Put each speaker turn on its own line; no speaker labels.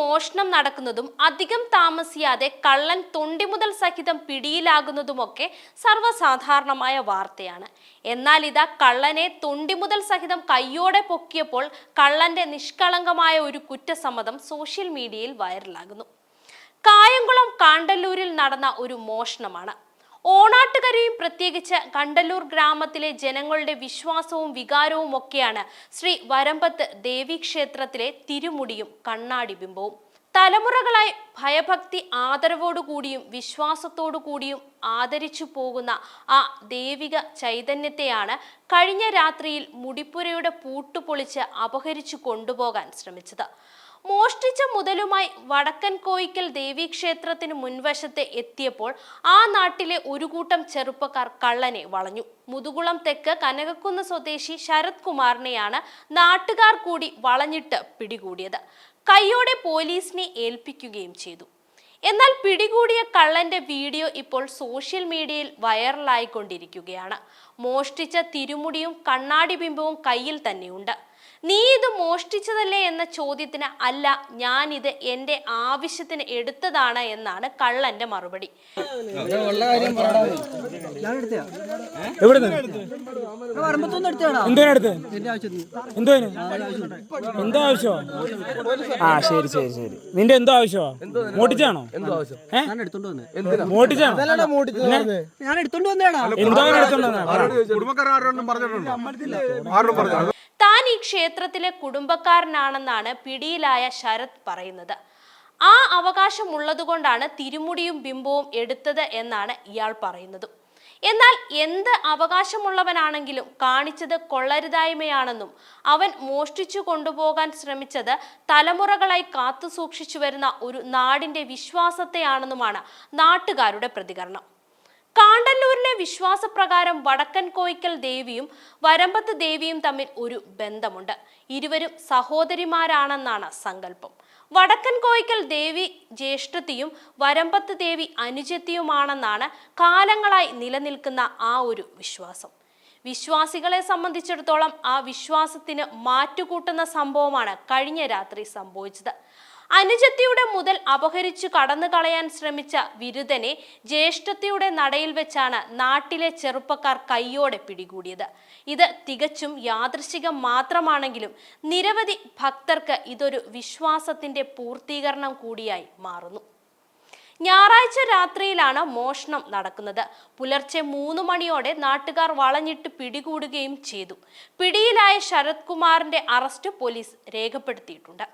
മോഷണം നടക്കുന്നതും അധികം താമസിയാതെ കള്ളൻ തൊണ്ടിമുതൽ സഹിതം പിടിയിലാകുന്നതുമൊക്കെ സർവസാധാരണമായ വാർത്തയാണ്. എന്നാൽ ഇതാ കള്ളനെ തൊണ്ടിമുതൽ സഹിതം കയ്യോടെ പൊക്കിയപ്പോൾ കള്ളന്റെ നിഷ്കളങ്കമായ ഒരു കുറ്റസമ്മതം സോഷ്യൽ മീഡിയയിൽ വൈറലാകുന്നു. കായംകുളം കാണ്ടല്ലൂരിൽ നടന്ന ഒരു മോഷണമാണ്. ഓണാട്ടുകരയും പ്രത്യേകിച്ച് കണ്ടല്ലൂർ ഗ്രാമത്തിലെ ജനങ്ങളുടെ വിശ്വാസവും വികാരവും ഒക്കെയാണ് ശ്രീ വരമ്പത്ത് ദേവീക്ഷേത്രത്തിലെ തിരുമുടിയും കണ്ണാടി ബിംബവും. തലമുറകളായി ഭയഭക്തി ആദരവോടുകൂടിയും വിശ്വാസത്തോടു കൂടിയും ആദരിച്ചു പോകുന്ന ആ ദൈവിക ചൈതന്യത്തെയാണ് കഴിഞ്ഞ രാത്രിയിൽ മുടിപ്പുരയുടെ പൂട്ടുപൊളിച്ച് അപഹരിച്ചു കൊണ്ടുപോകാൻ ശ്രമിച്ചത്. മോഷ്ടിച്ച മുതലുമായി വടക്കൻ കോയിക്കൽ ദേവീക്ഷേത്രത്തിന് മുൻവശത്ത് എത്തിയപ്പോൾ ആ നാട്ടിലെ ഒരു കൂട്ടം ചെറുപ്പക്കാർ കള്ളനെ വളഞ്ഞു. മുതുകുളം തെക്ക് കനകക്കുന്ന് സ്വദേശി ശരത് കുമാറിനെയാണ് നാട്ടുകാർ കൂടി വളഞ്ഞിട്ട് പിടികൂടിയത്. കൈയോടെ പോലീസിനെ ഏൽപ്പിക്കുകയും ചെയ്തു. എന്നാൽ പിടികൂടിയ കള്ളന്റെ വീഡിയോ ഇപ്പോൾ സോഷ്യൽ മീഡിയയിൽ വൈറലായിക്കൊണ്ടിരിക്കുകയാണ്. മോഷ്ടിച്ച തിരുമുടിയും കണ്ണാടി ബിംബവും കയ്യിൽ തന്നെയുണ്ട്. നീ ഇത് മോഷ്ടിച്ചതല്ലേ എന്ന ചോദ്യത്തിന് അല്ല ഞാൻ ഇത് എന്റെ ആവശ്യത്തിന് എടുത്തതാണ് എന്നാണ് കള്ളന്റെ മറുപടി.
എന്റെ
എന്തോ ആവശ്യമോ ആ ശരി ശരി ശരി. നിന്റെ എന്തോ ആവശ്യമോ മോട്ടിച്ചാണോ?
ഞാൻ എടുത്തോണ്ട് വന്നേ.
മോട്ടിച്ചാണോ?
ഞാൻ എടുത്തോണ്ട് വന്നേടാ.
എന്തോ ആരോടും
കുടുംബക്കാരും പറഞ്ഞിട്ടുണ്ടോ? ആരോടും പറഞ്ഞു
താൻ ഈ ക്ഷേത്രത്തിലെ കുടുംബക്കാരനാണെന്നാണ് പിടിയിലായ ശരത് പറയുന്നത്. ആ അവകാശമുള്ളതുകൊണ്ടാണ് തിരുമുടിയും ബിംബവും എടുത്തത് എന്നാണ് ഇയാൾ പറയുന്നത്. എന്നാൽ എന്ത് അവകാശമുള്ളവനാണെങ്കിലും കാണിച്ചത് കൊള്ളരുതായ്മയാണെന്നും അവൻ മോഷ്ടിച്ചു കൊണ്ടുപോകാൻ ശ്രമിച്ചത് തലമുറകളായി കാത്തു സൂക്ഷിച്ചു വരുന്ന ഒരു നാടിന്റെ വിശ്വാസത്തെയാണെന്നുമാണ് നാട്ടുകാരുടെ പ്രതികരണം. കാണ്ടല്ലൂരിലെ വിശ്വാസപ്രകാരം വടക്കൻ കോയിക്കൽ ദേവിയും വരമ്പത്ത് ദേവിയും തമ്മിൽ ഒരു ബന്ധമുണ്ട്. ഇരുവരും സഹോദരിമാരാണെന്നാണ് സങ്കല്പം. വടക്കൻ കോയിക്കൽ ദേവി ജ്യേഷ്ഠത്തിയും വരമ്പത്ത് ദേവി അനുജത്തിയുമാണെന്നാണ് കാലങ്ങളായി നിലനിൽക്കുന്ന ആ ഒരു വിശ്വാസം. വിശ്വാസികളെ സംബന്ധിച്ചിടത്തോളം ആ വിശ്വാസത്തിന് മാറ്റുകൂട്ടുന്ന സംഭവമാണ് കഴിഞ്ഞ രാത്രി സംഭവിച്ചത്. അനുജത്തിയുടെ മുതൽ അപഹരിച്ചു കടന്നു കളയാൻ ശ്രമിച്ച വിരുദ്ധനെ ജ്യേഷ്ഠത്തിയുടെ നടയിൽ വെച്ചാണ് നാട്ടിലെ ചെറുപ്പക്കാർ കൈയോടെ പിടികൂടിയത്. ഇത് തികച്ചും യാദൃശികം മാത്രമാണെങ്കിലും നിരവധി ഭക്തർക്ക് ഇതൊരു വിശ്വാസത്തിന്റെ പൂർത്തീകരണം കൂടിയായി മാറുന്നു. ഞായറാഴ്ച രാത്രിയിലാണ് മോഷണം നടക്കുന്നത്. പുലർച്ചെ മൂന്ന് മണിയോടെ നാട്ടുകാർ വളഞ്ഞിട്ട് പിടികൂടുകയും ചെയ്തു. പിടിയിലായ ശരത് കുമാറിന്റെ അറസ്റ്റ് പോലീസ് രേഖപ്പെടുത്തിയിട്ടുണ്ട്.